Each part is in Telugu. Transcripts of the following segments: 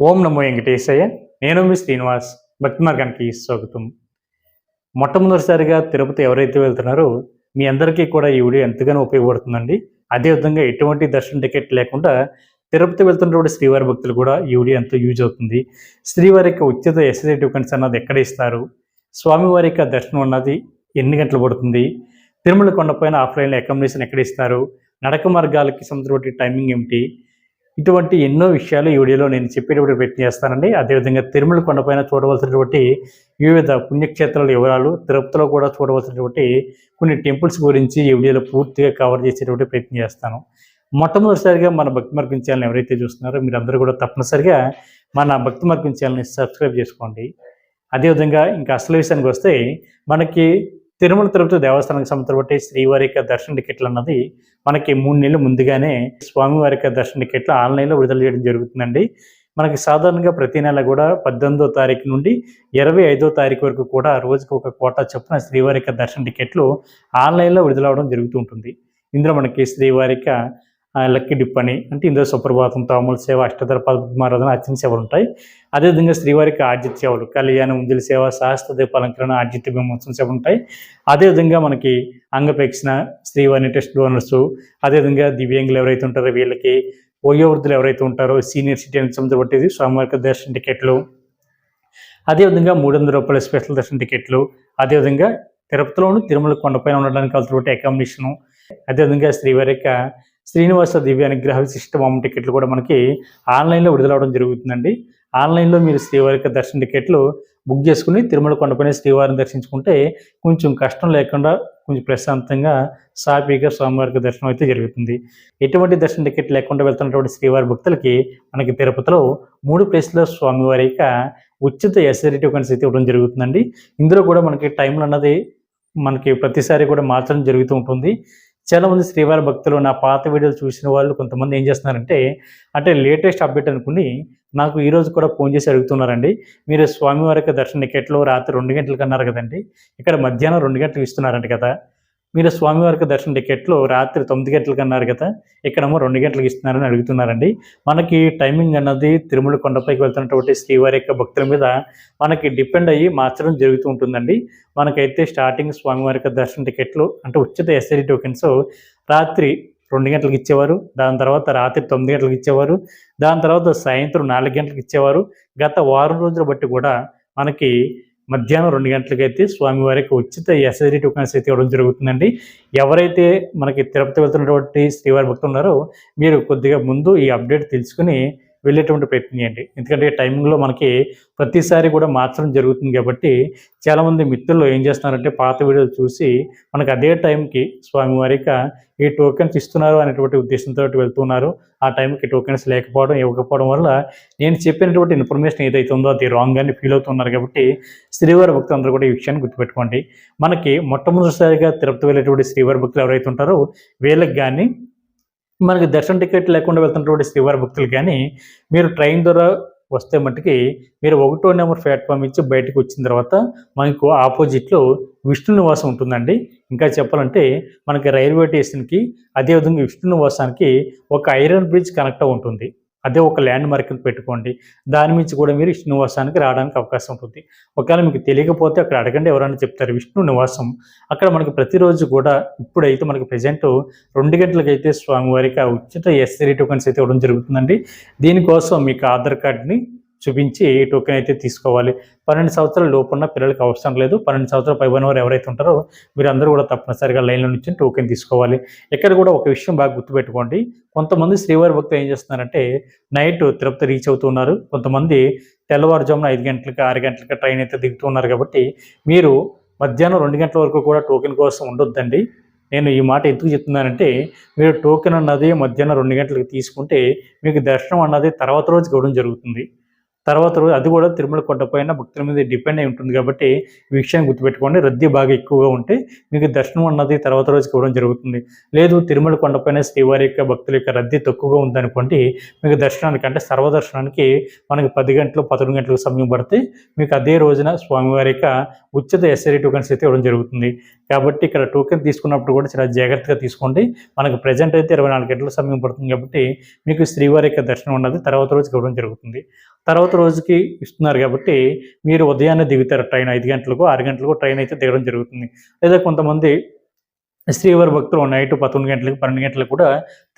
ఓం నమో వెంకటేశయ్య నేను మీ శ్రీనివాస్ భక్తి మార్గానికి స్వాగతం. మొట్టమొదటిసారిగా తిరుపతి ఎవరైతే వెళ్తున్నారో మీ అందరికీ కూడా ఈ వీడియో ఎంతగానో ఉపయోగపడుతుందండి. అదేవిధంగా ఎటువంటి దర్శన టికెట్ లేకుండా తిరుపతి వెళ్తున్నటువంటి శ్రీవారి భక్తులు కూడా ఈ వీడియో ఎంతో యూజ్ అవుతుంది. శ్రీవారి యొక్క ఉచిత ఎస్ఎస్ఐ టోకెన్స్ అన్నది ఎక్కడ ఇస్తారు? స్వామివారి యొక్క దర్శనం అన్నది ఎన్ని గంటలు పడుతుంది? తిరుమల కొండపైన ఆఫ్లైన్లో అకామిడేషన్ ఎక్కడ ఇస్తారు? నడక మార్గాలకి సంబంధించిన టైమింగ్ ఏమిటి? ఇటువంటి ఎన్నో విషయాలు ఈ వీడియోలో నేను చెప్పేటప్పుడు ప్రయత్నం చేస్తానండి. అదేవిధంగా తిరుమల కొండపైన చూడవలసినటువంటి వివిధ పుణ్యక్షేత్రాల వివరాలు తిరుపతిలో కూడా చూడవలసినటువంటి కొన్ని టెంపుల్స్ గురించి ఈ వీడియోలో పూర్తిగా కవర్ చేసేటువంటి ప్రయత్నం చేస్తాను. మొట్టమొదటిసారిగా మన భక్తి మార్గం ఛానల్ ఎవరైతే చూస్తున్నారో మీరు అందరూ కూడా తప్పనిసరిగా మన భక్తి మార్గం ఛానల్ని సబ్స్క్రైబ్ చేసుకోండి. అదేవిధంగా ఇంకా అసలు విషయానికి వస్తే మనకి తిరుమల తిరుపతి దేవస్థానానికి సంబంధించిన శ్రీవారి యొక్క దర్శన టికెట్లు అన్నది మనకి మూడు నెలలు ముందుగానే స్వామివారి యొక్క దర్శన టికెట్లు ఆన్లైన్లో విడుదల చేయడం జరుగుతుందండి. మనకి సాధారణంగా ప్రతి నెల కూడా పద్దెనిమిదో తారీఖు నుండి ఇరవై ఐదో తారీఖు వరకు కూడా రోజుకు ఒక కోట చొప్పున శ్రీవారి యొక్క దర్శన టికెట్లు ఆన్లైన్లో విడుదలవడం జరుగుతూ ఉంటుంది. ఇందులో మనకి శ్రీవారిక లక్కీ డిప్ అని అంటే ఇందులో సుప్రభాతం తాముల సేవ అష్టధర పద్మారాధన అర్చన సేవలు ఉంటాయి అదేవిధంగా శ్రీవారికి ఆర్జిత సేవలు కళ్యాణం ఉంజల సేవ సహస్ర దీపాలంకరణ ఆర్జిత బ్రహ్మోత్సవం సేవ ఉంటాయి అదేవిధంగా మనకి అంగపేక్షణ శ్రీవారిని టెస్ట్ డోనర్స్ అదేవిధంగా దివ్యాంగులు ఎవరైతే ఉంటారో వీళ్ళకి వయోవృద్ధులు ఎవరైతే ఉంటారో సీనియర్ సిటిజన్స్ సంబంధించి స్వామివారికి దర్శన టికెట్లు. అదేవిధంగా మూడు వందల రూపాయల స్పెషల్ దర్శన టికెట్లు. అదేవిధంగా తిరుపతిలోను తిరుమల కొండపైన ఉండడానికి కావాల్సిన అకామిడేషను. అదేవిధంగా శ్రీవారి యొక్క శ్రీనివాస దివ్య అనుగ్రహ విశిష్ట వామ టికెట్లు కూడా మనకి ఆన్లైన్లో విడుదలవడం జరుగుతుందండి. ఆన్లైన్లో మీరు శ్రీవారి యొక్క దర్శన టికెట్లు బుక్ చేసుకుని తిరుమల కొండపైన శ్రీవారిని దర్శించుకుంటే కొంచెం కష్టం లేకుండా కొంచెం ప్రశాంతంగా సాఫీగా స్వామివారికి దర్శనం అయితే జరుగుతుంది. ఎటువంటి దర్శన టికెట్ లేకుండా వెళ్తున్నటువంటి శ్రీవారి భక్తులకి మనకి తిరుపతిలో మూడు ప్లేస్లో స్వామివారి యొక్క ఉచిత ఎస్ఐడి టోకెన్స్ అయితే ఇవ్వడం జరుగుతుందండి. ఇందులో కూడా మనకి టైంలు అన్నది మనకి ప్రతిసారి కూడా మార్చడం జరుగుతూ ఉంటుంది. చాలామంది శ్రీవారి భక్తులు నా పాత వీడియోలు చూసిన వాళ్ళు కొంతమంది ఏం చేస్తున్నారంటే అంటే లేటెస్ట్ అప్డేట్ అనుకుని నాకు ఈరోజు కూడా ఫోన్ చేసి అడుగుతున్నారండి. మీరు స్వామివారి యొక్క దర్శన టికెట్లు రాత్రి రెండు గంటలకు అన్నారు కదండి. ఇక్కడ మధ్యాహ్నం రెండు గంటలకు ఇస్తున్నారంట కదా. మీరు స్వామివారికి యొక్క దర్శన టికెట్లు రాత్రి తొమ్మిది గంటలకు అన్నారు కదా ఇక్కడేమో రెండు గంటలకు ఇస్తున్నారని అడుగుతున్నారండి. మనకి టైమింగ్ అన్నది తిరుమల కొండపైకి వెళ్తున్నటువంటి శ్రీవారి యొక్క భక్తుల మీద మనకి డిపెండ్ అయ్యి మార్చడం జరుగుతూ ఉంటుందండి. మనకైతే స్టార్టింగ్ స్వామివారి యొక్క దర్శన టికెట్లు అంటే ఉచిత ఎస్ఐడి టోకెన్స్ రాత్రి రెండు గంటలకు ఇచ్చేవారు దాని తర్వాత రాత్రి తొమ్మిది గంటలకు ఇచ్చేవారు దాని తర్వాత సాయంత్రం నాలుగు గంటలకు ఇచ్చేవారు. గత వారం రోజుల బట్టి కూడా మనకి మధ్యాహ్నం రెండు గంటలకైతే స్వామివారికి ఉచిత ఎస్ఎస్డి టోకన్స్ అయితే ఇవ్వడం జరుగుతుందండి. ఎవరైతే మనకి తిరుపతి వెళ్తున్నటువంటి శ్రీవారి భక్తులు ఉన్నారో మీరు కొద్దిగా ముందు ఈ అప్డేట్ తెలుసుకుని వెళ్ళేటువంటి ప్రయత్నం చేయండి. ఎందుకంటే టైమింగ్లో మనకి ప్రతిసారి కూడా మార్చడం జరుగుతుంది కాబట్టి చాలామంది మిత్రులు ఏం చేస్తున్నారంటే పాత వీడియోలు చూసి మనకు అదే టైంకి స్వామివారిక ఈ టోకెన్స్ ఇస్తున్నారు అనేటువంటి ఉద్దేశంతో వెళ్తున్నారు ఆ టైంకి టోకెన్స్ లేకపోవడం ఇవ్వకపోవడం వల్ల నేను చెప్పినటువంటి ఇన్ఫర్మేషన్ ఏదైతే ఉందో అది రాంగ్ అని ఫీల్ అవుతున్నారు కాబట్టి శ్రీవారి భక్తులు అందరూ కూడా ఈ విషయాన్ని గుర్తుపెట్టుకోండి. మనకి మొట్టమొదటిసారిగా తిరుపతి వెళ్ళేటువంటి శ్రీవారి భక్తులు ఎవరైతే ఉంటారో వీళ్ళకి కానీ మనకి దర్శన టికెట్ లేకుండా వెళ్తున్నటువంటి శ్రీవారి భక్తులు కానీ మీరు ట్రైన్ ద్వారా వస్తే మట్టుకి మీరు ఒకటో నెంబర్ ప్లాట్ఫామ్ ఇచ్చి బయటకు వచ్చిన తర్వాత మనకు ఆపోజిట్లో విష్ణు నివాసం ఉంటుందండి. ఇంకా చెప్పాలంటే మనకి రైల్వే స్టేషన్కి అదేవిధంగా విష్ణు నివాసానికి ఒక ఐరన్ బ్రిడ్జ్ కనెక్ట్ ఉంటుంది. అదే ఒక ల్యాండ్ మార్క్ని పెట్టుకోండి. దాని నుంచి కూడా మీరు విష్ణు నివాసానికి రావడానికి అవకాశం ఉంటుంది. ఒకవేళ మీకు తెలియకపోతే అక్కడ అడగండి ఎవరైనా చెప్తారు విష్ణు నివాసం అక్కడ మనకి ప్రతిరోజు కూడా ఇప్పుడైతే మనకి ప్రజెంట్ రెండు గంటలకైతే స్వామివారికి ఆ ఉచిత ఎస్సీ టోకన్స్ అయితే ఇవ్వడం జరుగుతుందండి. దీనికోసం మీకు ఆధార్ కార్డ్ని చూపించి ఏ టోకెన్ అయితే తీసుకోవాలి. పన్నెండు సంవత్సరాల లోపున్న పిల్లలకి అవసరం లేదు. పన్నెండు సంవత్సరాల పైబడిన వారు ఎవరైతే ఉంటారో మీరు అందరూ కూడా తప్పనిసరిగా లైన్లో నుంచి టోకెన్ తీసుకోవాలి. ఇక్కడ కూడా ఒక విషయం బాగా గుర్తుపెట్టుకోండి. కొంతమంది శ్రీవారి భక్తులు ఏం చేస్తున్నారంటే నైట్ తిరుపతి రీచ్ అవుతున్నారు కొంతమంది తెల్లవారుజామున ఐదు గంటలకి ఆరు గంటలకి ట్రైన్ అయితే దిగుతున్నారు కాబట్టి మీరు మధ్యాహ్నం రెండు గంటల వరకు కూడా టోకెన్ కోసం ఉండొద్దండి. నేను ఈ మాట ఎందుకు చెప్తున్నానంటే మీరు టోకెన్ అన్నది మధ్యాహ్నం రెండు గంటలకు తీసుకుంటే మీకు దర్శనం అన్నది తర్వాత రోజు ఇవ్వడం జరుగుతుంది. తర్వాత రోజు అది కూడా తిరుమల కొండపైన భక్తుల మీద డిపెండ్ అయి ఉంటుంది కాబట్టి ఈ విషయాన్ని గుర్తుపెట్టుకోండి. రద్దీ బాగా ఎక్కువగా ఉంటే మీకు దర్శనం అన్నది తర్వాత రోజుకి ఇవ్వడం జరుగుతుంది. లేదు తిరుమల కొండపైన శ్రీవారి యొక్క భక్తుల యొక్క రద్దీ తక్కువగా ఉందనుకోండి మీకు దర్శనానికి అంటే సర్వదర్శనానికి మనకి పది గంటలు పదకొండు గంటలకు సమయం పడితే మీకు అదే రోజున స్వామివారి యొక్క ఉచిత ఎస్ఐ టోకెన్స్ అయితే ఇవ్వడం జరుగుతుంది. కాబట్టి ఇక్కడ టోకెన్ తీసుకున్నప్పుడు కూడా చాలా జాగ్రత్తగా తీసుకోండి. మనకు ప్రజెంట్ అయితే ఇరవై నాలుగు గంటల సమయం పడుతుంది కాబట్టి మీకు శ్రీవారి యొక్క దర్శనం ఉన్నది తర్వాత రోజుకి ఇవ్వడం జరుగుతుంది. తర్వాత రోజుకి ఇస్తున్నారు కాబట్టి మీరు ఉదయాన్నే దిగుతారు ట్రైన్ ఐదు గంటలకు ఆరు గంటలకు ట్రైన్ అయితే దిగడం జరుగుతుంది. లేదా కొంతమంది శ్రీవారి భక్తులు నైట్ పదకొండు గంటలకు పన్నెండు గంటలకు కూడా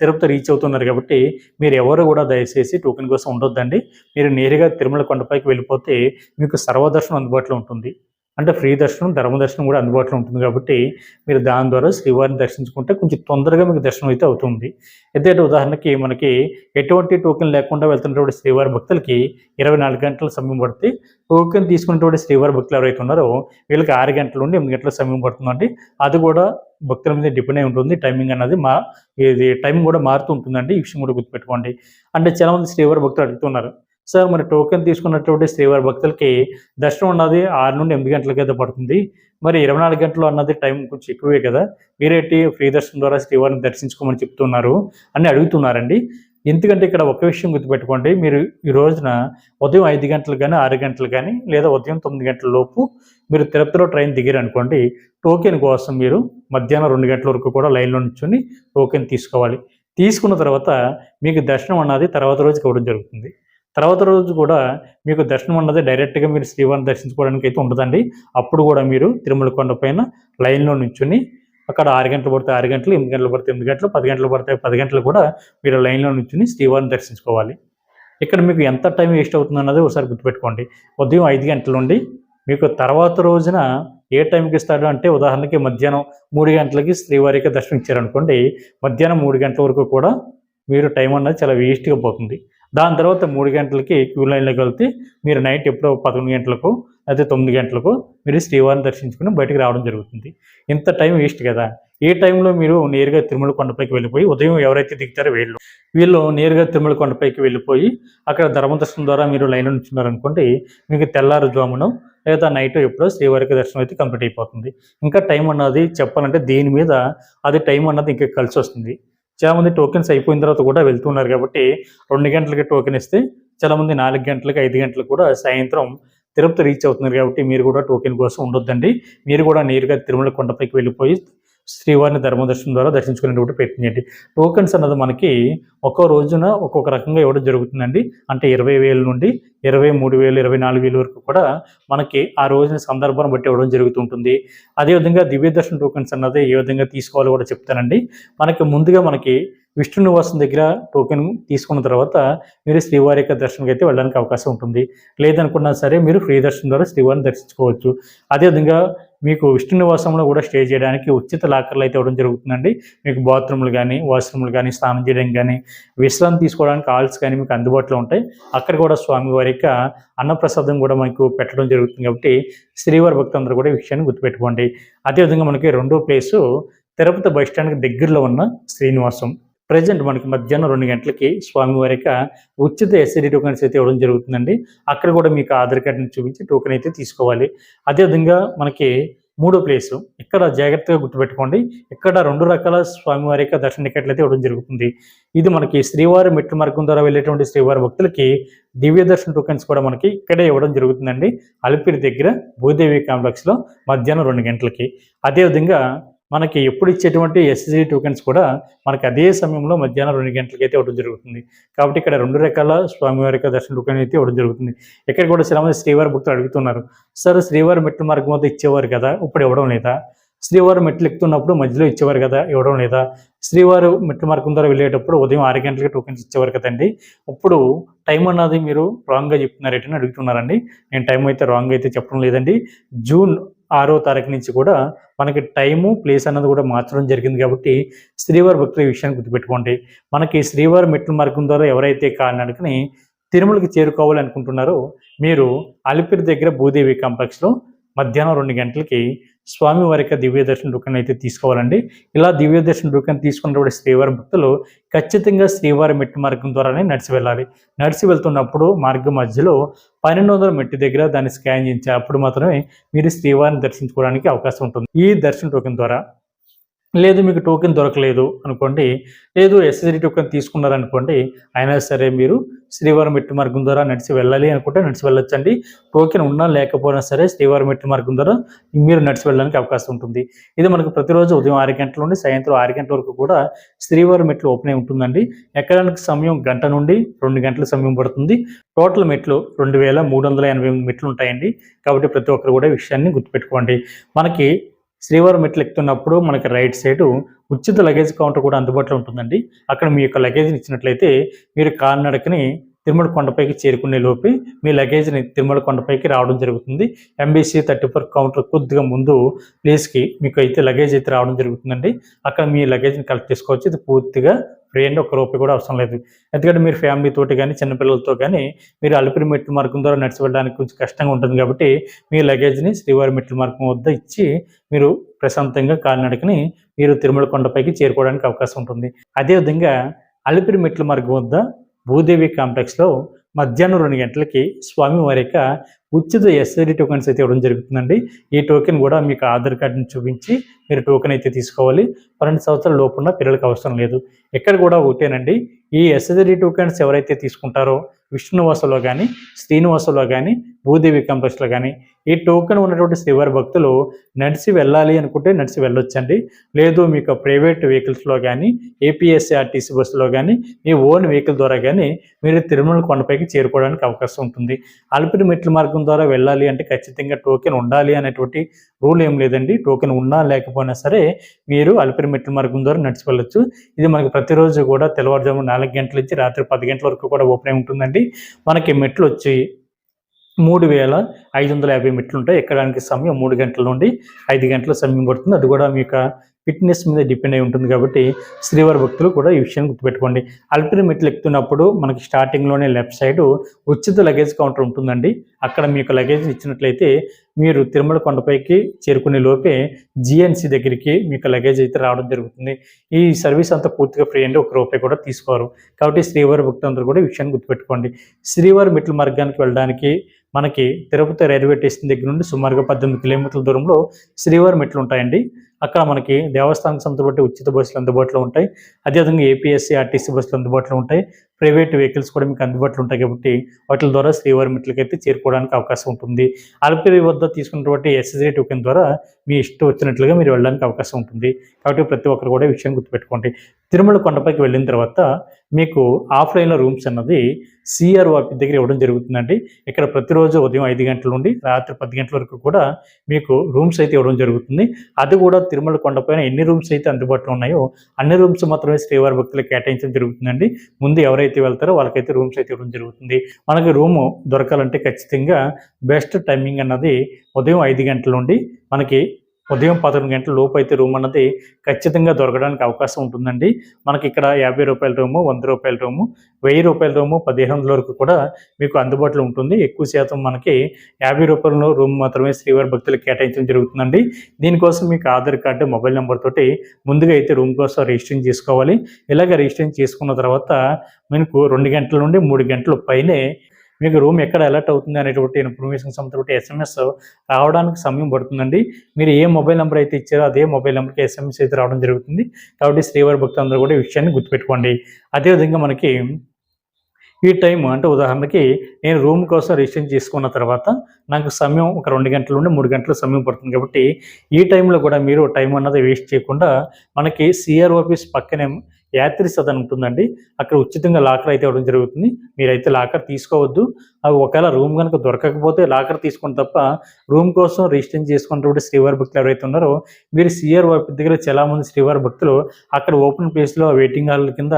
తిరుపతి రీచ్ అవుతున్నారు కాబట్టి మీరు ఎవరు కూడా దయచేసి టోకెన్ కోసం ఉండొద్దండి. మీరు నేరుగా తిరుమల కొండపైకి వెళ్ళిపోతే మీకు సర్వదర్శనం అందుబాటులో ఉంటుంది. అంటే ఫ్రీ దర్శనం ధర్మ దర్శనం కూడా అందుబాటులో ఉంటుంది కాబట్టి మీరు దాని ద్వారా శ్రీవారిని దర్శించుకుంటే కొంచెం తొందరగా మీకు దర్శనం అయితే అవుతుంది. అయితే ఉదాహరణకి మనకి ఎటువంటి టోకెన్ లేకుండా వెళ్తున్నటువంటి శ్రీవారి భక్తులకి ఇరవై నాలుగు గంటల సమయం పడితే టోకెన్ తీసుకున్నటువంటి శ్రీవారి భక్తులు ఎవరైతే ఉన్నారో వీళ్ళకి ఆరు గంటల నుండి ఎనిమిది గంటల సమయం పడుతుందండి. అది కూడా భక్తుల మీద డిపెండ్ అయి ఉంటుంది. టైమింగ్ అన్నది మా ఇది టైం కూడా మారుతూ ఉంటుందండి. ఈ విషయం కూడా గుర్తుపెట్టుకోండి. అంటే చాలామంది శ్రీవారి భక్తులు అడుగుతున్నారు సార్ మరి టోకెన్ తీసుకున్నటువంటి శ్రీవారి భక్తులకి దర్శనం అన్నది ఆరు నుండి ఎనిమిది గంటలకి అయితే పడుతుంది. మరి ఇరవై నాలుగు గంటలు అన్నది టైం కొంచెం ఎక్కువే కదా. మీరేంటి ఫ్రీ దర్శనం ద్వారా శ్రీవారిని దర్శించుకోమని చెప్తున్నారు అని అడుగుతున్నారండి. ఎందుకంటే ఇక్కడ ఒక విషయం గుర్తుపెట్టుకోండి. మీరు ఈ రోజున ఉదయం ఐదు గంటలు కానీ ఆరు గంటలు కానీ లేదా ఉదయం తొమ్మిది గంటల లోపు మీరు తిరుపతిలో ట్రైన్ దిగారు అనుకోండి టోకెన్ కోసం మీరు మధ్యాహ్నం రెండు గంటల వరకు కూడా లైన్లో నుంచుని టోకెన్ తీసుకోవాలి. తీసుకున్న తర్వాత మీకు దర్శనం అన్నది తర్వాత రోజుకి ఇవ్వడం జరుగుతుంది. తర్వాత రోజు కూడా మీకు దర్శనం అన్నది డైరెక్ట్గా మీరు శ్రీవారిని దర్శించుకోవడానికి అయితే ఉండదండి. అప్పుడు కూడా మీరు తిరుమల కొండ పైన లైన్లో నుంచుని అక్కడ ఆరు గంటలు పడితే ఆరు గంటలు ఎనిమిది గంటలు పడితే ఎనిమిది గంటలు పది గంటలు పడితే పది గంటలు కూడా మీరు లైన్లో నుంచుని శ్రీవారిని దర్శించుకోవాలి. ఇక్కడ మీకు ఎంత టైం వేస్ట్ అవుతుంది అన్నది ఒకసారి గుర్తుపెట్టుకోండి. ఉదయం ఐదు గంటల నుండి మీకు తర్వాత రోజున ఏ టైంకి ఇస్తాడు అంటే ఉదాహరణకి మధ్యాహ్నం మూడు గంటలకి శ్రీవారికి దర్శనం ఇచ్చారనుకోండి మధ్యాహ్నం మూడు గంటల వరకు కూడా మీరు టైం అన్నది చాలా వేస్ట్గా పోతుంది. దాని తర్వాత మూడు గంటలకి క్యూ లైన్లోకి వెళ్తే మీరు నైట్ ఎప్పుడో పదకొండు గంటలకు అయితే తొమ్మిది గంటలకు మీరు శ్రీవారిని దర్శించుకుని బయటకు రావడం జరుగుతుంది. ఇంత టైం వేస్ట్ కదా. ఏ టైంలో మీరు నేరుగా తిరుమల కొండపైకి వెళ్ళిపోయి ఉదయం ఎవరైతే దిగుతారో వీళ్ళు వీళ్ళు నేరుగా తిరుమల కొండపైకి వెళ్ళిపోయి అక్కడ ధర్మదర్శనం ద్వారా మీరు లైన్ ఉంచున్నారనుకోండి మీకు తెల్లారుజామున లేదా నైట్ ఎప్పుడో శ్రీవారికి దర్శనం అయితే కంప్లీట్ అయిపోతుంది. ఇంకా టైం అన్నది చెప్పాలంటే దీని మీద? అది టైం అన్నది ఇంకా కలిసి వస్తుంది. చాలామంది టోకెన్స్ అయిపోయిన తర్వాత కూడా వెళ్తున్నారు కాబట్టి రెండు గంటలకి టోకెన్ ఇస్తే చాలామంది నాలుగు గంటలకి ఐదు గంటలకు కూడా సాయంత్రం తిరుపతి రీచ్ అవుతున్నారు కాబట్టి మీరు కూడా టోకెన్ కోసం ఉండొద్దండి. మీరు కూడా నేరుగా తిరుమల కొండపైకి వెళ్ళిపోయి శ్రీవారిని ధర్మదర్శనం ద్వారా దర్శించుకునేటువంటి ప్రయత్నించండి టోకెన్స్ అన్నది మనకి ఒక్కో రోజున ఒక్కొక్క రకంగా ఇవ్వడం జరుగుతుందండి. అంటే ఇరవై వేల నుండి ఇరవై మూడు వేలు ఇరవై నాలుగు వేలు వరకు కూడా మనకి ఆ రోజున సందర్భాన్ని బట్టి ఇవ్వడం జరుగుతుంటుంది. అదేవిధంగా దివ్య దర్శన టోకెన్స్ అన్నది ఏ విధంగా తీసుకోవాలో కూడా చెప్తానండి. మనకి ముందుగా మనకి విష్ణు నివాసం దగ్గర టోకెన్ తీసుకున్న తర్వాత మీరు శ్రీవారి యొక్క దర్శనంకి అయితే వెళ్ళడానికి అవకాశం ఉంటుంది. లేదనుకున్నా సరే మీరు ఫ్రీ దర్శనం ద్వారా శ్రీవారిని దర్శించుకోవచ్చు. అదేవిధంగా మీకు విష్ణునివాసంలో కూడా స్టే చేయడానికి ఉచిత లాకర్లు అయితే ఇవ్వడం జరుగుతుందండి. మీకు బాత్రూమ్లు కానీ వాష్రూమ్లు కానీ స్నానం చేయడానికి కానీ విశ్రాంతి తీసుకోవడానికి హాల్స్ కానీ మీకు అందుబాటులో ఉంటాయి. అక్కడ కూడా స్వామివారి యొక్క అన్నప్రసాదం కూడా మనకు పెట్టడం జరుగుతుంది కాబట్టి శ్రీవారి భక్తులందరూ కూడా ఈ విషయాన్ని గుర్తుపెట్టుకోండి. అదేవిధంగా మనకి రెండో ప్లేసు తిరుపతి బస్ స్టాండ్కి దగ్గరలో ఉన్న శ్రీనివాసం. ప్రజెంట్ మనకి మధ్యాహ్నం రెండు గంటలకి స్వామివారి యొక్క ఉచిత ఎస్ఐడి టోకెన్స్ అయితే ఇవ్వడం జరుగుతుందండి. అక్కడ కూడా మీకు ఆధార్ కార్డుని చూపించి టోకెన్ అయితే తీసుకోవాలి. అదేవిధంగా మనకి మూడో ప్లేసు ఇక్కడ జాగ్రత్తగా గుర్తుపెట్టుకోండి. ఇక్కడ రెండు రకాల స్వామివారి యొక్క దర్శన టికెట్లు అయితే ఇవ్వడం జరుగుతుంది. ఇది మనకి శ్రీవారి మెట్ల మార్గం ద్వారా వెళ్ళేటువంటి శ్రీవారి భక్తులకి దివ్య దర్శన టోకెన్స్ కూడా మనకి ఇక్కడే ఇవ్వడం జరుగుతుందండి. అలిపిరి దగ్గర భూదేవి కాంప్లెక్స్లో మధ్యాహ్నం రెండు గంటలకి. అదేవిధంగా మనకి ఎప్పుడు ఇచ్చేటువంటి ఎస్ఎస్జి టోకెన్స్ కూడా మనకి అదే సమయంలో మధ్యాహ్నం రెండు గంటలకి అయితే ఇవ్వడం జరుగుతుంది. కాబట్టి ఇక్కడ రెండు రకాల స్వామివారి యొక్క దర్శన టోకెన్ అయితే ఇవ్వడం జరుగుతుంది. ఇక్కడ కూడా చాలామంది శ్రీవారి భక్తులు అడుగుతున్నారు సార్ శ్రీవారి మెట్ల మార్గం వద్ద ఇచ్చేవారు కదా ఇప్పుడు ఇవ్వడం లేదా? శ్రీవారు మెట్లు ఎక్కుతున్నప్పుడు మధ్యలో ఇచ్చేవారు కదా ఇవ్వడం లేదా? శ్రీవారు మెట్ల మార్గం ద్వారా వెళ్ళేటప్పుడు ఉదయం ఆరు గంటలకి టోకెన్స్ ఇచ్చేవారు కదండి. ఇప్పుడు టైం అన్నది మీరు రాంగ్గా చెప్తున్నారేటని అడుగుతున్నారండి. నేను టైం అయితే రాంగ్ అయితే చెప్పడం లేదండి. జూన్ ఆరో తారీఖు నుంచి కూడా మనకి టైము ప్లేస్ అన్నది కూడా మార్చడం జరిగింది కాబట్టి శ్రీవారి భక్తుల విషయాన్ని గుర్తుపెట్టుకోండి. మనకి శ్రీవారి మెట్ల మార్గం ద్వారా ఎవరైతే కాలినడకని తిరుమలకి చేరుకోవాలి అనుకుంటున్నారో మీరు అలిపిరి దగ్గర భూదేవి కాంప్లెక్స్లో మధ్యాహ్నం రెండు గంటలకి స్వామివారి యొక్క దివ్య దర్శన అయితే తీసుకోవాలండి. ఇలా దివ్య దర్శన టోకెన్ తీసుకున్నటువంటి శ్రీవారి భక్తులు ఖచ్చితంగా శ్రీవారి మెట్టు మార్గం ద్వారానే నడిచి వెళ్ళాలి. నడిచి వెళ్తున్నప్పుడు మార్గం మధ్యలో పన్నెండు వందల మెట్టు దగ్గర దాన్ని స్కాన్ చేయించి అప్పుడు మాత్రమే మీరు శ్రీవారిని దర్శించుకోవడానికి అవకాశం ఉంటుంది. ఈ దర్శన టోకెన్ ద్వారా లేదు మీకు టోకెన్ దొరకలేదు అనుకోండి లేదు ఎస్ఎస్డి టోకెన్ తీసుకున్నారనుకోండి అయినా సరే మీరు శ్రీవారం మెట్టు మార్గం ద్వారా నడిచి వెళ్ళాలి అనుకుంటే నడిచి వెళ్ళొచ్చండి. టోకెన్ ఉన్నా లేకపోయినా సరే శ్రీవారం మెట్టు మార్గం ద్వారా మీరు నడిచి వెళ్ళడానికి అవకాశం ఉంటుంది. ఇది మనకు ప్రతిరోజు ఉదయం ఆరు గంటల నుండి సాయంత్రం ఆరు గంటల వరకు కూడా శ్రీవారం మెట్లు ఓపెన్ అయి ఉంటుందండి. ఎక్కడానికి సమయం గంట నుండి రెండు గంటల సమయం పడుతుంది. టోటల్ మెట్లు రెండు వేల మూడు వందల ఎనభై మెట్లు ఉంటాయండి. కాబట్టి ప్రతి ఒక్కరు కూడా విషయాన్ని గుర్తుపెట్టుకోండి. మనకి శ్రీవారం మెట్లు ఎక్కుతున్నప్పుడు మనకి రైట్ సైడ్ ఉచిత లగేజ్ కౌంటర్ కూడా అందుబాటులో ఉంటుందండి. అక్కడ మీ యొక్క లగేజ్ని ఇచ్చినట్లయితే మీరు కాలినడకని తిరుమల కొండపైకి చేరుకునే లోపే మీ లగేజ్ని తిరుమల కొండపైకి రావడం జరుగుతుంది. ఎంబీసీ థర్టీ ఫోర్ కౌంటర్ కొద్దిగా ముందు ప్లేస్కి మీకు అయితే లగేజ్ అయితే రావడం జరుగుతుందండి. అక్కడ మీ లగేజ్ని కలెక్ట్ చేసుకోవచ్చు. ఇది పూర్తిగా వేయండి ఒక రూపాయి కూడా అవసరం లేదు. ఎందుకంటే మీరు ఫ్యామిలీ తోటి కానీ చిన్నపిల్లలతో కానీ మీరు అలిపిరి మెట్ల మార్గం ద్వారా నడిచి వెళ్ళడానికి కొంచెం కష్టంగా ఉంటుంది కాబట్టి మీ లగేజ్ని శ్రీవారి మెట్ల మార్గం వద్ద ఇచ్చి మీరు ప్రశాంతంగా కాలినడకని మీరు తిరుమల కొండపైకి చేరుకోవడానికి అవకాశం ఉంటుంది. అదేవిధంగా అలిపిరి మెట్ల మార్గం వద్ద భూదేవి కాంప్లెక్స్లో మధ్యాహ్నం రెండు గంటలకి స్వామివారి యొక్క ఉచిత ఎస్ఐడి టోకెన్స్ అయితే ఇవ్వడం జరుగుతుందండి. ఈ టోకెన్ కూడా మీకు ఆధార్ కార్డుని చూపించి మీరు టోకెన్ అయితే తీసుకోవాలి. పన్నెండు సంవత్సరాల లోపు పిల్లలకు అవసరం లేదు. ఎక్కడ కూడా ఒకటేనండి. ఈ ఎస్ఐడి టోకెన్స్ ఎవరైతే తీసుకుంటారో విష్ణువాసలో కానీ శ్రీనివాసలో కానీ భూదేవి కాంప్లెక్స్లో కానీ ఈ టోకెన్ ఉన్నటువంటి శ్రీవారి భక్తులు నడిచి వెళ్ళాలి అనుకుంటే నడిచి వెళ్ళొచ్చండి. లేదు మీకు ప్రైవేట్ వెహికల్స్లో కానీ ఏపీఎస్ఆర్టీసీ బస్సులో కానీ మీ ఓన్ వెహికల్ ద్వారా కానీ మీరు తిరుమల కొండపైకి చేరుకోవడానికి అవకాశం ఉంటుంది. అలపిరి మెట్ల మార్గం ద్వారా వెళ్ళాలి అంటే ఖచ్చితంగా టోకెన్ ఉండాలి అనేటువంటి రూల్ ఏం లేదండి. టోకెన్ ఉన్నా లేకపోయినా సరే మీరు అల్పిరి మెట్ల మార్గం ద్వారా నడిచి వెళ్ళొచ్చు. ఇది మనకి ప్రతిరోజు కూడా తెల్లవారుజాము నాలుగు గంటల నుంచి రాత్రి పది గంటల వరకు కూడా ఓపెన్ అయి ఉంటుందండి. మనకి మెట్లు వచ్చి మూడు వేల ఐదు వందల యాభై మెట్లు ఉంటాయి ఎక్కడానికి సమయం మూడు గంటల నుండి ఐదు గంటల సమయం పడుతుంది. అది కూడా మీకు ఫిట్నెస్ మీద డిపెండ్ అయి ఉంటుంది కాబట్టి శ్రీవారి భక్తులు కూడా ఈ విషయాన్ని గుర్తుపెట్టుకోండి. అల్పిరి మెట్లు ఎక్కుతున్నప్పుడు మనకి స్టార్టింగ్లోనే లెఫ్ట్ సైడ్ ఉచిత లగేజ్ కౌంటర్ ఉంటుందండి. అక్కడ మీకు లగేజ్ ఇచ్చినట్లయితే మీరు తిరుమల కొండపైకి చేరుకునే లోపే జిఎన్సి దగ్గరికి మీకు లగేజ్ అయితే రావడం జరుగుతుంది. ఈ సర్వీస్ అంతా పూర్తిగా ఫ్రీ అండి. ఒక రూపాయి కూడా తీసుకోరు. కాబట్టి శ్రీవారి భక్తులందరూ కూడా ఈ విషయాన్ని గుర్తుపెట్టుకోండి. శ్రీవారి మెట్ల మార్గానికి వెళ్ళడానికి మనకి తిరుపతి రైల్వే స్టేషన్ దగ్గర నుండి సుమారుగా పద్దెనిమిది కిలోమీటర్ల దూరంలో శ్రీవారి మెట్లు ఉంటాయండి. అక్కడ మనకి దేవస్థానం సంతబట్టి బట్టి ఉచిత బస్సులు అందుబాటులో ఉంటాయి. అదేవిధంగా ఏపీఎస్సీ ఆర్టీసీ బస్సులు అందుబాటులో ఉంటాయి. ప్రైవేట్ వెహికల్స్ కూడా మీకు అందుబాటులో ఉంటాయి కాబట్టి వాటి ద్వారా శ్రీవారి మెట్లకైతే అయితే చేరుకోవడానికి అవకాశం ఉంటుంది. అల్పిరి వద్ద తీసుకున్నటువంటి ఎస్ఎస్ఏ టోకెన్ ద్వారా మీ ఇష్టం వచ్చినట్లుగా మీరు వెళ్ళడానికి అవకాశం ఉంటుంది. కాబట్టి ప్రతి ఒక్కరు కూడా విషయం గుర్తుపెట్టుకోండి. తిరుమల కొండపైకి వెళ్ళిన తర్వాత మీకు ఆఫ్లైన్లో రూమ్స్ అన్నది సిఆర్ ఆఫీస్ దగ్గర ఇవ్వడం జరుగుతుందండి. ఇక్కడ ప్రతిరోజు ఉదయం ఐదు గంటల నుండి రాత్రి పది గంటల వరకు కూడా మీకు రూమ్స్ అయితే ఇవ్వడం జరుగుతుంది. అది కూడా తిరుమల కొండపైన ఎన్ని రూమ్స్ అయితే అందుబాటులో ఉన్నాయో అన్ని రూమ్స్ మాత్రమే శ్రీవారి భక్తులకు కేటాయించడం జరుగుతుందండి. ముందు ఎవరైతే వెళ్తారో వాళ్ళకైతే రూమ్స్ అయితే ఇవ్వడం జరుగుతుంది. మనకి రూము దొరకాలంటే ఖచ్చితంగా బెస్ట్ టైమింగ్ అన్నది ఉదయం ఐదు గంటల నుండి మనకి ఉదయం పదకొండు గంటల లోపు అయితే రూమ్ అన్నది ఖచ్చితంగా దొరకడానికి అవకాశం ఉంటుందండి. మనకి ఇక్కడ యాభై రూపాయల రూము వంద రూపాయల రూము వెయ్యి రూపాయల రూము పదిహేను వందల వరకు కూడా మీకు అందుబాటులో ఉంటుంది. ఎక్కువ శాతం మనకి యాభై రూపాయల రూమ్ మాత్రమే శ్రీవారి భక్తులకు కేటాయించడం జరుగుతుందండి. దీనికోసం మీకు ఆధార్ కార్డు మొబైల్ నెంబర్ తోటి ముందుగా అయితే రూమ్ కోసం రిజిస్ట్రేషన్ చేసుకోవాలి. ఇలాగ రిజిస్ట్రేషన్ చేసుకున్న తర్వాత మీకు రెండు గంటల నుండి మూడు గంటల పైనే మీకు రూమ్ ఎక్కడ అలర్ట్ అవుతుంది అనేటువంటి ఇన్ఫర్మేషన్ సంబంధించి ఎస్ఎంఎస్ రావడానికి సమయం పడుతుందండి. మీరు ఏ మొబైల్ నెంబర్ అయితే ఇచ్చారో అదే మొబైల్ నెంబర్కి ఎస్ఎంఎస్ అయితే రావడం జరుగుతుంది. కాబట్టి శ్రీవారి భక్తులందరూ కూడా ఈ విషయాన్ని గుర్తుపెట్టుకోండి. అదేవిధంగా మనకి ఈ టైం అంటే ఉదాహరణకి నేను రూమ్ కోసం రిజిస్ట్రేషన్ చేసుకున్న తర్వాత నాకు సమయం ఒక రెండు గంటల నుండి మూడు గంటల సమయం పడుతుంది కాబట్టి ఈ టైంలో కూడా మీరు టైం అన్నది వేస్ట్ చేయకుండా మనకి సిఆర్ ఆఫీస్ పక్కనే యాత్రి సదన్ ఉంటుందండి. అక్కడ ఉచితంగా లాకర్ అయితే ఇవ్వడం జరుగుతుంది. మీరైతే లాకర్ తీసుకోవద్దు. అవి ఒకవేళ రూమ్ కనుక దొరకకపోతే లాకర్ తీసుకుని తప్ప రూమ్ కోసం రిజిస్టర్ చేసుకున్నటువంటి శ్రీవారి భక్తులు ఎవరైతే ఉన్నారో మీరు సిఆర్ ఆఫీస్ దగ్గర చాలామంది శ్రీవారి భక్తులు అక్కడ ఓపెన్ ప్లేస్లో వెయిటింగ్ హాల్ కింద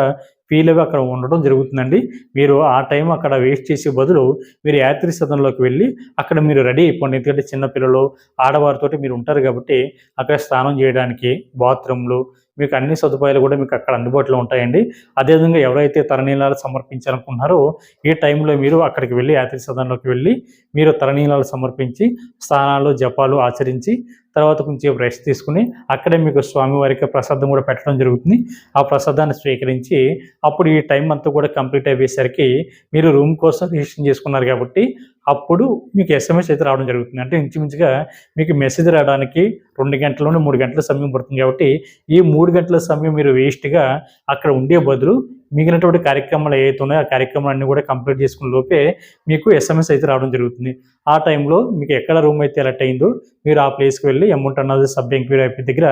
ఫీల్ అవి అక్కడ ఉండడం జరుగుతుందండి. మీరు ఆ టైం అక్కడ వేస్ట్ చేసే బదులు మీరు యాత్రి సదనంలోకి వెళ్ళి అక్కడ మీరు రెడీ అయిపోండి. ఎందుకంటే చిన్నపిల్లలు ఆడవారితోటి మీరు ఉంటారు కాబట్టి అక్కడ స్నానం చేయడానికి బాత్రూమ్లు మీకు అన్ని సదుపాయాలు కూడా మీకు అక్కడ అందుబాటులో ఉంటాయండి. అదేవిధంగా ఎవరైతే తరణీలాలు సమర్పించాలనుకుంటున్నారో ఈ టైంలో మీరు అక్కడికి వెళ్ళి యాత్రి సదనంలోకి వెళ్ళి మీరు తరణీలాలు సమర్పించి స్నానాలు జపాలు ఆచరించి తర్వాత కొంచెం రెస్ట్ తీసుకుని అక్కడే మీకు స్వామివారికి ప్రసాదం కూడా పెట్టడం జరుగుతుంది. ఆ ప్రసాదాన్ని స్వీకరించి అప్పుడు ఈ టైం అంతా కూడా కంప్లీట్ అయిపోయేసరికి మీరు రూమ్ కోసం రిజిస్ట్రేషన్ చేసుకున్నారు కాబట్టి అప్పుడు మీకు ఎస్ఎంఎస్ అయితే రావడం జరుగుతుంది. అంటే ఇంచుమించుగా మీకు మెసేజ్ రావడానికి రెండు గంటల నుండి మూడు గంటల సమయం పడుతుంది కాబట్టి ఈ మూడు గంటల సమయం మీరు వేస్ట్గా అక్కడ ఉండే బదులు మిగిలినటువంటి కార్యక్రమాలు ఏవైతే ఉన్నాయో ఆ కార్యక్రమాలన్నీ కూడా కంప్లీట్ చేసుకున్న లోపే మీకు ఎస్ఎంఎస్ అయితే రావడం జరుగుతుంది. ఆ టైంలో మీకు ఎక్కడ రూమ్ అయితే ఎలక్ట్ అయిందో మీరు ఆ ప్లేస్కి వెళ్ళి అమౌంట్ అన్నది సబ్ ఎంక్వైరీ దగ్గర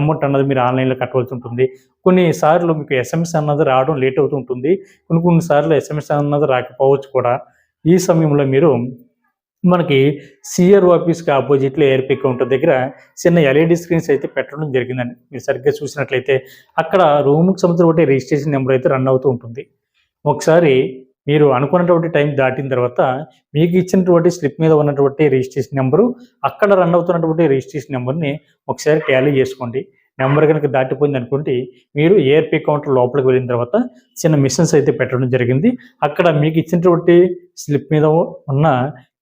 అమౌంట్ అన్నది మీరు ఆన్లైన్లో కట్టవలసి ఉంటుంది. కొన్నిసార్లు మీకు ఎస్ఎంఎస్ అన్నది రావడం లేట్ అవుతుంటుంది కొన్ని కొన్నిసార్లు ఎస్ఎంఎస్ అన్నది రాకపోవచ్చు కూడా. ఈ సమయంలో మీరు మనకి సిఆర్ ఆఫీస్కి ఆపోజిట్లో ఎయిర్పిక్ కౌంటర్ దగ్గర చిన్న ఎల్ఈడి స్క్రీన్స్ అయితే పెట్టడం జరిగిందండి. మీరు సరిగ్గా చూసినట్లయితే అక్కడ రూమ్కి సంబంధించిన ఒకటి రిజిస్ట్రేషన్ నెంబర్ అయితే రన్ అవుతూ ఉంటుంది. ఒకసారి మీరు అనుకున్నటువంటి టైం దాటిన తర్వాత మీకు ఇచ్చినటువంటి స్లిప్ మీద ఉన్నటువంటి రిజిస్ట్రేషన్ నెంబరు అక్కడ రన్ అవుతున్నటువంటి రిజిస్ట్రేషన్ నెంబర్ని ఒకసారి ట్యాలీ చేసుకోండి. నెంబర్ కనుక దాటిపోయింది అనుకుంటే మీరు ఏఆర్పీ కౌంటర్ లోపలికి వెళ్ళిన తర్వాత చిన్న మిషన్స్ అయితే పెట్టడం జరిగింది. అక్కడ మీకు ఇచ్చినటువంటి స్లిప్ మీద ఉన్న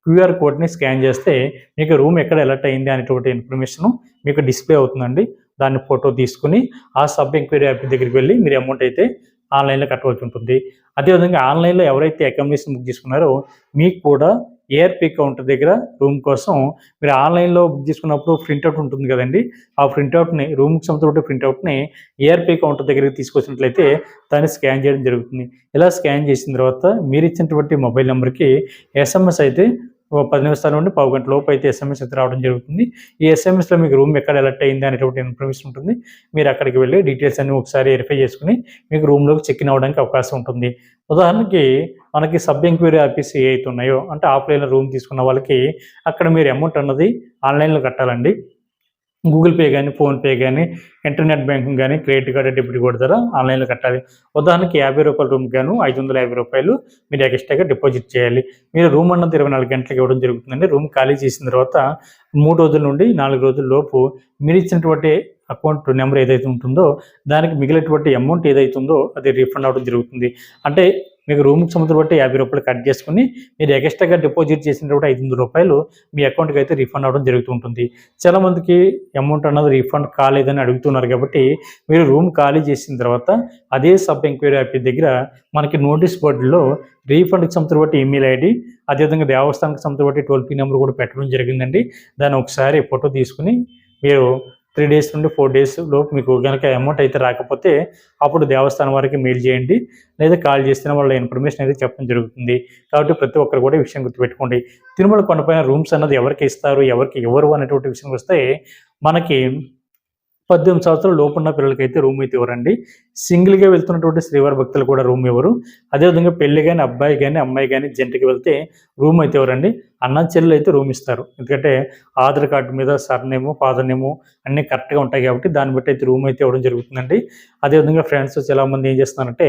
క్యూఆర్ కోడ్ని స్కాన్ చేస్తే మీకు రూమ్ ఎక్కడ ఎలర్ట్ అయింది అనేటువంటి ఇన్ఫర్మేషన్ మీకు డిస్ప్లే అవుతుందండి. దాన్ని ఫోటో తీసుకుని ఆ సబ్ ఎంక్వైరీ యాప్ దగ్గరికి వెళ్ళి మీరు అమౌంట్ అయితే ఆన్లైన్లో కట్టవలసి ఉంటుంది. అదేవిధంగా ఆన్లైన్లో ఎవరైతే అకామిడేషన్ బుక్ చేసుకున్నారో మీకు కూడా ఏఆర్పీ కౌంటర్ దగ్గర రూమ్ కోసం మీరు ఆన్లైన్లో బుక్ చేసుకున్నప్పుడు ప్రింట్అవుట్ ఉంటుంది కదండి. ఆ ప్రింట్అవుట్ని రూమ్కి సంబంధించిన ప్రింట్అవుట్ని ఏఆర్పీ కౌంటర్ దగ్గరికి తీసుకొచ్చినట్లయితే దాన్ని స్కాన్ చేయడం జరుగుతుంది. ఇలా స్కాన్ చేసిన తర్వాత మీరు ఇచ్చినటువంటి మొబైల్ నెంబర్కి ఎస్ఎంఎస్ అయితే పది నిమిషాల నుండి పావు గంట లోపు అయితే ఎస్ఎంఎస్ అయితే రావడం జరుగుతుంది. ఈ ఎస్ఎంఎస్లో మీకు రూమ్ ఎక్కడ ఎలర్ట్ అయింది అనేటువంటి ఇన్ఫర్మేషన్ ఉంటుంది. మీరు అక్కడికి వెళ్ళి డీటెయిల్స్ అన్ని ఒకసారి వెరిఫై చేసుకుని మీకు రూమ్లోకి చెక్ ఇన్ అవ్వడానికి అవకాశం ఉంటుంది. ఉదాహరణకి మనకి సబ్ ఎంక్వైరీ ఆఫీస్ ఏ అయితే ఉన్నాయో అంటే ఆఫ్లైన్లో రూమ్ తీసుకున్న వాళ్ళకి అక్కడ మీరు అమౌంట్ అన్నది ఆన్లైన్లో కట్టాలండి. గూగుల్ పే కానీ ఫోన్పే కానీ ఇంటర్నెట్ బ్యాంకింగ్ కానీ క్రెడిట్ కార్డు డెబిట్ కార్డు ద్వారా ఆన్లైన్లో కట్టాలి. ఉదాహరణకి యాభై రూపాయల రూమ్ గాను ఐదు వందల యాభై రూపాయలు మీరు ఎక్స్ట్రాగా డిపాజిట్ చేయాలి. మీరు రూమ్ అన్నది ఇరవై నాలుగు గంటలకు ఇవ్వడం జరుగుతుందండి. రూమ్ ఖాళీ చేసిన తర్వాత మూడు రోజుల నుండి నాలుగు రోజుల లోపు మీరు ఇచ్చినటువంటి అకౌంట్ నెంబర్ ఏదైతే ఉంటుందో దానికి మిగిలినటువంటి అమౌంట్ ఏదైతే ఉందో అది రీఫండ్ అవ్వడం జరుగుతుంది. అంటే మీకు రూమ్కి సంబంధం బట్టి యాభై రూపాయలు కట్ చేసుకుని మీరు ఎక్స్ట్రాగా డిపాజిట్ చేసినటువంటి ఐదు వందల రూపాయలు మీ అకౌంట్కి అయితే రీఫండ్ అవడం జరుగుతుంటుంది చాలా మందికి అమౌంట్ అన్నది రీఫండ్ కాలేదని అడుగుతున్నారు కాబట్టి మీరు రూమ్ ఖాళీ చేసిన తర్వాత అదే సబ్ ఎంక్వైరీ యాప్ దగ్గర మనకి నోటీస్ బోర్డులో రీఫండ్కి సంబంధం బట్టి ఈమెయిల్ ఐడి అదేవిధంగా దేవస్థానానికి సంబంధం బట్టి టోల్ ఫ్రీ నెంబర్ కూడా పెట్టడం జరిగిందండి. దాన్ని ఒకసారి ఫోటో తీసుకుని మీరు త్రీ డేస్ నుండి ఫోర్ డేస్ లోపు మీకు కనుక అమౌంట్ అయితే రాకపోతే అప్పుడు దేవస్థానం వారికి మెయిల్ చేయండి. లేదా కాల్ చేస్తే వాళ్ళ ఇన్ఫర్మేషన్ అయితే చెప్పడం జరుగుతుంది. కాబట్టి ప్రతి ఒక్కరు కూడా విషయం గుర్తుపెట్టుకోండి. తిరుమల కొండపైన రూమ్స్ అన్నది ఎవరికి ఇస్తారు? ఎవరికి ఎవరు అనేటువంటి విషయం వస్తే మనకి పద్దెనిమిది సంవత్సరాల లోపు ఉన్న పిల్లలకైతే రూమ్ అయితే ఇవ్వరండి. సింగిల్గా వెళ్తున్నటువంటి శ్రీవారి భక్తులు కూడా రూమ్ ఇవ్వరు. అదేవిధంగా పెళ్ళి కానీ అబ్బాయి కానీ అమ్మాయి కానీ జంటకి వెళ్తే రూమ్ అయితే ఇవ్వరండి. అన్న చెల్లెలు అయితే రూమ్ ఇస్తారు. ఎందుకంటే ఆధార్ కార్డు మీద సర్నేము ఫాదర్ నేము అన్నీ కరెక్ట్గా ఉంటాయి కాబట్టి దాన్ని బట్టి అయితే రూమ్ అయితే ఇవ్వడం జరుగుతుందండి. అదేవిధంగా ఫ్రెండ్స్ చాలా మంది ఏం చేస్తున్నారంటే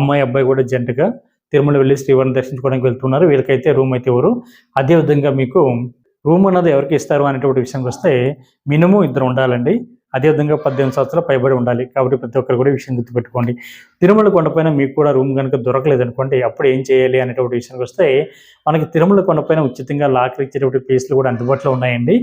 అమ్మాయి అబ్బాయి కూడా జంటగా తిరుమల వెళ్ళి శ్రీవారిని దర్శించుకోవడానికి వెళ్తున్నారు. వీళ్ళకైతే రూమ్ అయితే ఇవ్వరు. అదేవిధంగా మీకు రూమ్ అన్నది ఎవరికి ఇస్తారు అనేటువంటి విషయానికి వస్తే మినిమం ఇద్దరు ఉండాలండి. అదేవిధంగా పద్దెనిమిది సంవత్సరాలు పైబడి ఉండాలి. కాబట్టి ప్రతి ఒక్కరు కూడా విషయం గుర్తుపెట్టుకోండి. తిరుమల కొండపైన మీకు కూడా రూమ్ కనుక దొరకలేదు అనుకోండి అప్పుడు ఏం చేయాలి అనేటువంటి విషయానికి వస్తే మనకి తిరుమల కొండపైన ఉచితంగా లాకర్ ఇచ్చేటువంటి ప్లేస్లు కూడా అందుబాటులో ఉన్నాయండి.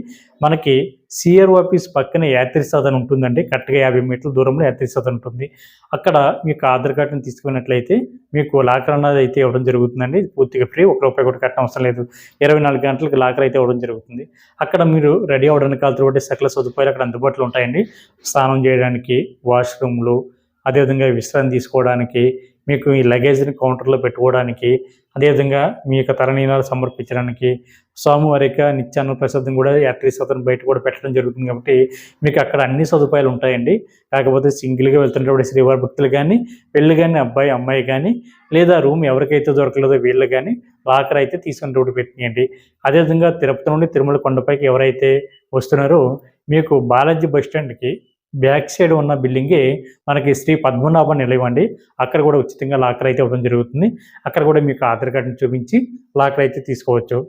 మనకి సిఆర్ ఆఫీస్ పక్కనే యాత్రి సదన్ ఉంటుందండి. కరెక్ట్గా యాభై మీటర్ల దూరంలో యాత్రి సదన్ ఉంటుంది. అక్కడ మీకు ఆధార్ కార్డుని తీసుకున్నట్లయితే మీకు లాకర్ అన్నది అయితే ఇవ్వడం జరుగుతుందండి. పూర్తిగా ఫ్రీ. ఒక రూపాయి కూడా కట్టడం అవసరం లేదు. ఇరవై నాలుగు గంటలకు లాకర్ అయితే ఇవ్వడం జరుగుతుంది. అక్కడ మీరు రెడీ అవ్వడానికి కావాల్సిన సకల సదుపాయాలు అక్కడ అందుబాటులో ఉంటాయండి. స్నానం చేయడానికి వాష్రూమ్లు అదేవిధంగా విశ్రాంతి తీసుకోవడానికి మీకు ఈ లగేజ్ని కౌంటర్లో పెట్టుకోవడానికి అదేవిధంగా మీ యొక్క తరణీనాలు సమర్పించడానికి స్వామివారిక నిత్యాన్న ప్రసాదం కూడా యాత్రీ సదన్ బయట కూడా పెట్టడం జరుగుతుంది కాబట్టి మీకు అక్కడ అన్ని సదుపాయాలు ఉంటాయండి. కాకపోతే సింగిల్గా వెళ్తున్నటువంటి శ్రీవారి భక్తులు కానీ పెళ్ళి కానీ అబ్బాయి అమ్మాయి కానీ లేదా రూమ్ ఎవరికైతే దొరకలేదో వీళ్ళు కానీ లాకర్ అయితే తీసుకునేటప్పుడు పెట్టియండి అదేవిధంగా తిరుపతి నుండి తిరుమల కొండపైకి ఎవరైతే వస్తున్నారో మీకు బాలాజీ బస్ స్టాండ్కి బ్యాక్ సైడ్ ఉన్న బిల్డింగే మనకి శ్రీ పద్మనాభ నిలయం అండి. అక్కడ కూడా ఉచితంగా లాకర్ అయితే ఇవ్వడం జరుగుతుంది. అక్కడ కూడా మీకు ఆధార్ కార్డుని చూపించి లాకర్ అయితే తీసుకోవచ్చు.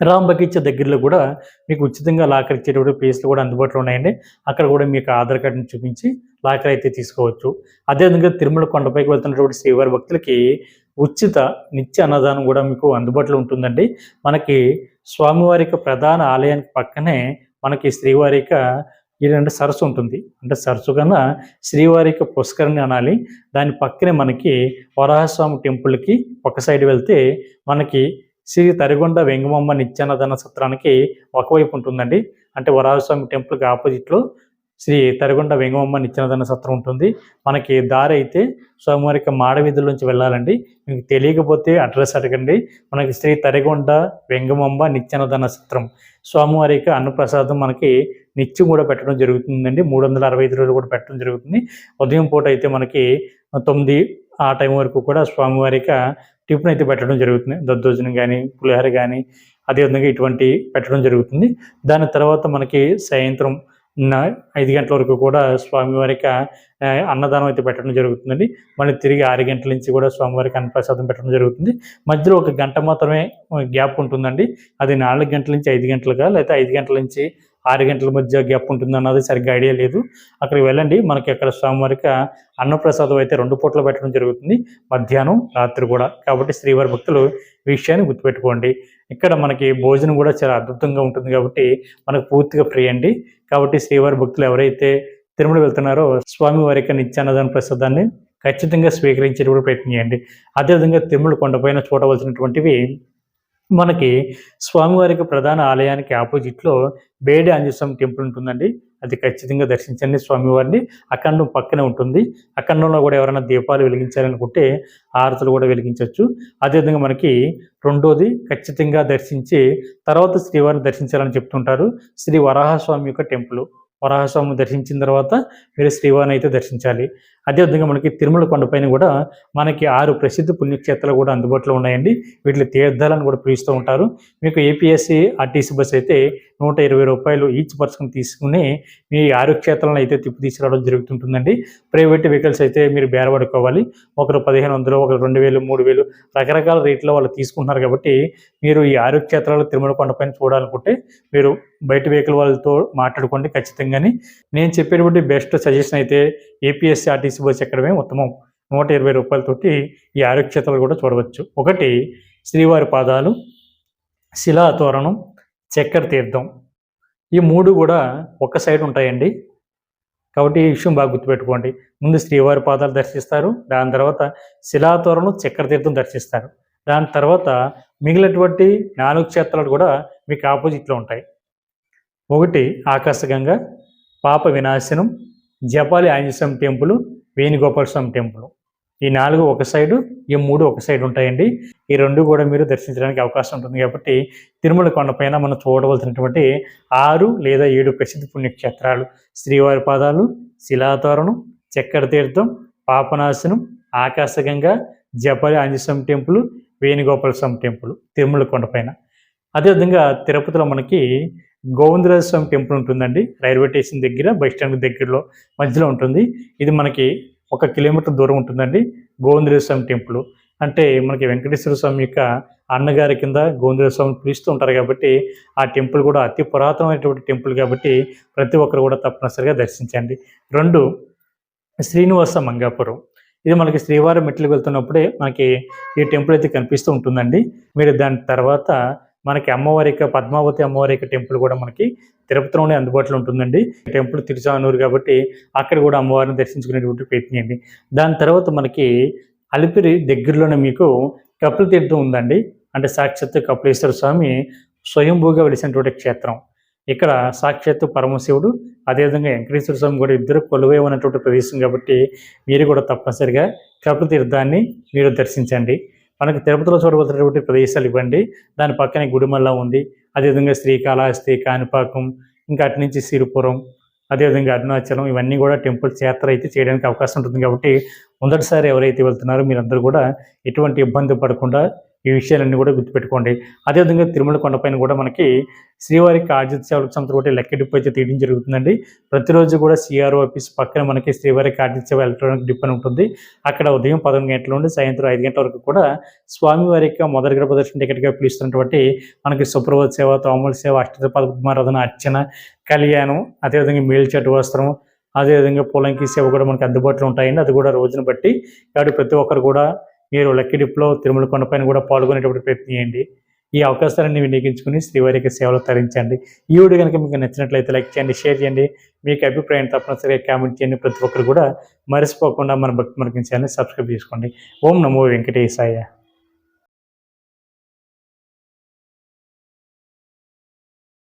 రామ్ బగీచా దగ్గరలో కూడా మీకు ఉచితంగా లాకర్ ఇచ్చేటువంటి ప్లేస్లు కూడా అందుబాటులో ఉన్నాయండి. అక్కడ కూడా మీకు ఆధార్ కార్డుని చూపించి లాకర్ అయితే తీసుకోవచ్చు. అదేవిధంగా తిరుమల కొండపైకి వెళ్తున్నటువంటి శ్రీవారి భక్తులకి ఉచిత నిత్య అన్నదానం కూడా మీకు అందుబాటులో ఉంటుందండి. మనకి స్వామివారి యొక్క ప్రధాన ఆలయానికి పక్కనే మనకి శ్రీవారి యొక్క ఏంటంటే సరస్సు ఉంటుంది. అంటే సరస్సు కన్నా శ్రీవారి యొక్క పుష్కరిణి అనాలి. దాని పక్కనే మనకి వరాహస్వామి టెంపుల్కి ఒక సైడ్ వెళ్తే మనకి శ్రీ తరిగొండ వెంగమమ్మ నిత్యానదన సత్రానికి ఒకవైపు ఉంటుందండి. అంటే వరాహస్వామి టెంపుల్కి ఆపోజిట్లో శ్రీ తరిగొండ వెంగమమ్మ నిత్యానదన సత్రం ఉంటుంది. మనకి దారి అయితే స్వామివారికి మాడవీధుల నుంచి వెళ్ళాలండి. మీకు తెలియకపోతే అడ్రస్ అడగండి. మనకి శ్రీ తరిగొండ వెంగమమ్మ నిత్యానదన సత్రం. స్వామివారికి అన్నప్రసాదం మనకి నిత్యం కూడా పెట్టడం జరుగుతుందండి. మూడు వందల అరవై ఐదు రోజులు కూడా పెట్టడం జరుగుతుంది. ఉదయం పూట అయితే మనకి తొమ్మిది ఆ టైం వరకు కూడా స్వామివారికి టిఫిన్ అయితే పెట్టడం జరుగుతుంది. దద్దోజనం కానీ పులిహోర కానీ అదేవిధంగా ఇటువంటి పెట్టడం జరుగుతుంది. దాని తర్వాత మనకి సాయంత్రం నా ఐదు గంటల వరకు కూడా స్వామివారికి అన్నదానం అయితే పెట్టడం జరుగుతుందండి. మళ్ళీ తిరిగి ఆరు గంటల నుంచి కూడా స్వామివారికి అన్నప్రసాదం పెట్టడం జరుగుతుంది. మధ్యలో ఒక గంట మాత్రమే గ్యాప్ ఉంటుందండి. అది నాలుగు గంటల నుంచి ఐదు గంటలుగా లేకపోతే ఐదు గంటల నుంచి ఆరు గంటల మధ్య గ్యాప్ ఉంటుంది అన్నది సరిగ్గా ఐడియా లేదు. అక్కడికి వెళ్ళండి. మనకి అక్కడ స్వామివారికి అన్నప్రసాదం అయితే రెండు పూటలు పెట్టడం జరుగుతుంది. మధ్యాహ్నం రాత్రి కూడా. కాబట్టి శ్రీవారి భక్తులు విషయాన్ని గుర్తుపెట్టుకోండి. ఇక్కడ మనకి భోజనం కూడా చాలా అద్భుతంగా ఉంటుంది కాబట్టి మనకు పూర్తిగా ఫ్రీ అండి. కాబట్టి శ్రీవారి భక్తులు ఎవరైతే తిరుమల వెళ్తున్నారో స్వామివారి యొక్క నిత్యాన్నదాన ప్రసాదాన్ని ఖచ్చితంగా స్వీకరించేటువంటి ప్రయత్నం చేయండి. అదేవిధంగా తిరుమల కొండపైన చూడవలసినటువంటివి మనకి స్వామివారికి ప్రధాన ఆలయానికి ఆపోజిట్లో బేడి ఆంజస్వామి టెంపుల్ ఉంటుందండి. అది ఖచ్చితంగా దర్శించండి స్వామివారిని. అఖండం పక్కనే ఉంటుంది. అఖండంలో కూడా ఎవరైనా దీపాలు వెలిగించాలనుకుంటే ఆరతులు కూడా వెలిగించవచ్చు. అదేవిధంగా మనకి రెండోది ఖచ్చితంగా దర్శించి తర్వాత శ్రీవారిని దర్శించాలని చెప్తుంటారు. శ్రీ వరాహస్వామి యొక్క టెంపుల్. వరాహస్వామిని దర్శించిన తర్వాత మీరు శ్రీవారిని అయితే దర్శించాలి. అదేవిధంగా మనకి తిరుమల కొండపైన కూడా మనకి ఆరు ప్రసిద్ధ పుణ్యక్షేత్రాలు కూడా అందుబాటులో ఉన్నాయండి. వీటిని తీర్థాలను కూడా పిలుస్తూ ఉంటారు. మీకు ఏపీఎస్సీ ఆర్టీసీ బస్ అయితే నూట ఇరవై రూపాయలు ఈచ్ పర్సన్ తీసుకుని మీ ఆరు క్షేత్రాలను అయితే తిప్పి తీసుకురావడం జరుగుతుంటుందండి. ప్రైవేట్ వెహికల్స్ అయితే మీరు బేరపడుకోవాలి ఒకరు పదిహేను వందలు ఒకరు రెండు వేలు మూడు వేలు రకరకాల రేట్లో వాళ్ళు తీసుకుంటున్నారు కాబట్టి మీరు ఈ ఆరు క్షేత్రాలు తిరుమల కొండపైన చూడాలనుకుంటే మీరు బయట వెహికల్ వాళ్ళతో మాట్లాడుకోండి ఖచ్చితంగాని. నేను చెప్పేటువంటి బెస్ట్ సజెషన్ అయితే ఏపీఎస్సీ ఆర్టీసీ ఎక్కడమే ఉత్తమం నూట ఇరవై రూపాయలతోటి ఈ ఆరోగ్యతలు కూడా చూడవచ్చు. ఒకటి శ్రీవారి పాదాలు శిలా తోరణం చక్కెర తీర్థం. ఈ మూడు కూడా ఒక సైడ్ ఉంటాయండి. కాబట్టి ఈ విషయం బాగా గుర్తుపెట్టుకోండి. ముందు శ్రీవారి పాదాలు దర్శిస్తారు దాని తర్వాత శిలాతోరణం చక్కెర తీర్థం దర్శిస్తారు. దాని తర్వాత మిగిలినటువంటి నాలుగు క్షేత్రాలు కూడా మీకు ఆపోజిట్లో ఉంటాయి. ఒకటి ఆకాశగంగా పాప వినాశనం జపాలి ఆంజనేయస్వామి టెంపుల్ వేణుగోపాల స్వామి టెంపుల్. ఈ నాలుగు ఒక సైడు ఈ మూడు ఒక సైడ్ ఉంటాయండి. ఈ రెండు కూడా మీరు దర్శించడానికి అవకాశం ఉంటుంది కాబట్టి తిరుమల కొండపైన మనం చూడవలసినటువంటి ఆరు లేదా ఏడు ప్రసిద్ధ పుణ్యక్షేత్రాలు. శ్రీవారి పాదాలు శిలాతోరణం చక్కెర తీర్థం పాపనాశనం ఆకాశగంగా జపాలి ఆంజనేయస్వామి టెంపుల్ వేణుగోపాల స్వామి టెంపుల్ తిరుమల కొండపైన అదేవిధంగా తిరుపతిలో మనకి గోవిందరాజ స్వామి టెంపుల్ ఉంటుందండి. రైల్వే స్టేషన్ దగ్గర బస్ స్టాండ్ దగ్గరలో మధ్యలో ఉంటుంది. ఇది మనకి ఒక కిలోమీటర్ దూరం ఉంటుందండి గోవిందరాజ స్వామి టెంపుల్. అంటే మనకి వెంకటేశ్వర స్వామి యొక్క అన్నగారి కింద గోవిందరాజ స్వామిని పిలుస్తూ ఉంటారు కాబట్టి ఆ టెంపుల్ కూడా అతి పురాతనమైనటువంటి టెంపుల్ కాబట్టి ప్రతి ఒక్కరు కూడా తప్పనిసరిగా దర్శించండి. రెండు శ్రీనివాస మంగాపురం. ఇది మనకి శ్రీవారి మెట్లకు వెళ్తున్నప్పుడే మనకి ఈ టెంపుల్ అయితే కనిపిస్తూ ఉంటుందండి. మీరు దాని తర్వాత మనకి అమ్మవారి యొక్క పద్మావతి అమ్మవారి యొక్క టెంపుల్ కూడా మనకి తిరుపతిలోనే అందుబాటులో ఉంటుందండి. టెంపుల్ తిరుచానూరు కాబట్టి అక్కడ కూడా అమ్మవారిని దర్శించుకునేటువంటి ప్రయత్నం దాని తర్వాత మనకి అలిపిరి దగ్గరలోనే మీకు కపిల తీర్థం ఉందండి. అంటే సాక్షాత్ కపిలేశ్వర స్వామి స్వయంభూగా వెలిసినటువంటి క్షేత్రం. ఇక్కడ సాక్షాత్తు పరమశివుడు అదేవిధంగా వెంకటేశ్వర స్వామి కూడా ఇద్దరు కొలువై ఉన్నటువంటి ప్రదేశం కాబట్టి మీరు కూడా తప్పనిసరిగా కపిల తీర్థాన్ని మీరు దర్శించండి. మనకు తిరుపతిలో చూడవలసినటువంటి ప్రదేశాలు ఇవ్వండి. దాని పక్కనే గుడిమల్ల ఉంది. అదేవిధంగా శ్రీకాళహస్తి కాణిపాకం ఇంకా అటు నుంచి సిరిపురం అదేవిధంగా అరుణాచలం ఇవన్నీ కూడా టెంపుల్స్ యాత్ర అయితే చేయడానికి అవకాశం ఉంటుంది. కాబట్టి మొదటిసారి ఎవరైతే వెళ్తున్నారో మీరందరూ కూడా ఎటువంటి ఇబ్బంది పడకుండా ఈ విషయాలన్నీ కూడా గుర్తుపెట్టుకోండి. అదేవిధంగా తిరుమల కొండపైన కూడా మనకి శ్రీవారికి ఆర్జిత సేవలకు సంస్థ లెక్క డిపో అయితే తీయడం జరుగుతుందండి. ప్రతిరోజు కూడా సిఆర్ఓ ఆఫీస్ పక్కన మనకి శ్రీవారికి ఆర్జిత సేవ ఎలక్ట్రానిక్ డిప్ అని ఉంటుంది. అక్కడ ఉదయం పదకొండు గంటల నుండి సాయంత్రం ఐదు గంటల వరకు కూడా స్వామివారి యొక్క మొదటి గడప దర్శన టికెట్గా పిలుస్తున్నటువంటి మనకి సుప్రభాత సేవ తోమల సేవ అష్టత పద్మారాధన అర్చన కళ్యాణం అదేవిధంగా మేల్చట్టు వస్త్రం అదేవిధంగా పొలంకి సేవ కూడా మనకి అందుబాటులో ఉంటాయండి. అది కూడా రోజును బట్టి కాబట్టి ప్రతి ఒక్కరు కూడా మీరు లక్కీ డిప్లో తిరుమల కొండపైన కూడా పాల్గొనేటువంటి ప్రయత్నం చేయండి. ఈ అవకాశాలన్నీ వినియోగించుకుని శ్రీవారికి సేవలు తరించండి. ఈ వీడియో కనుక మీకు నచ్చినట్లయితే లైక్ చేయండి షేర్ చేయండి. మీకు అభిప్రాయం తప్పనిసరిగా కామెంట్ చేయండి. ప్రతి ఒక్కరు కూడా మరిసిపోకుండా మన భక్తి మనకి సబ్స్క్రైబ్ చేసుకోండి. ఓం నమో వెంకటేశాయ.